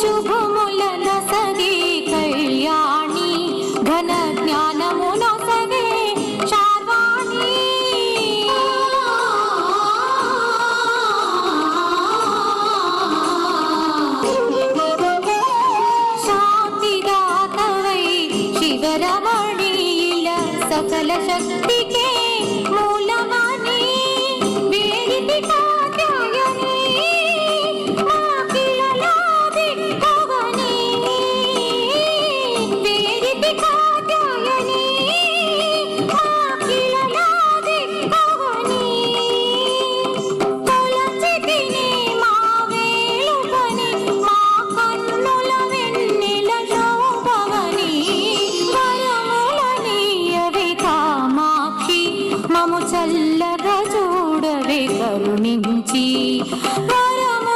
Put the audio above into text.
శుభముల కళ్యాణి ఘన జ్ఞానము శార్వాణి. శాంతిదాతవై శివరమణీల సకల శక్తికే కృపాము చల్లగా చూడవే కరుణించి. వరము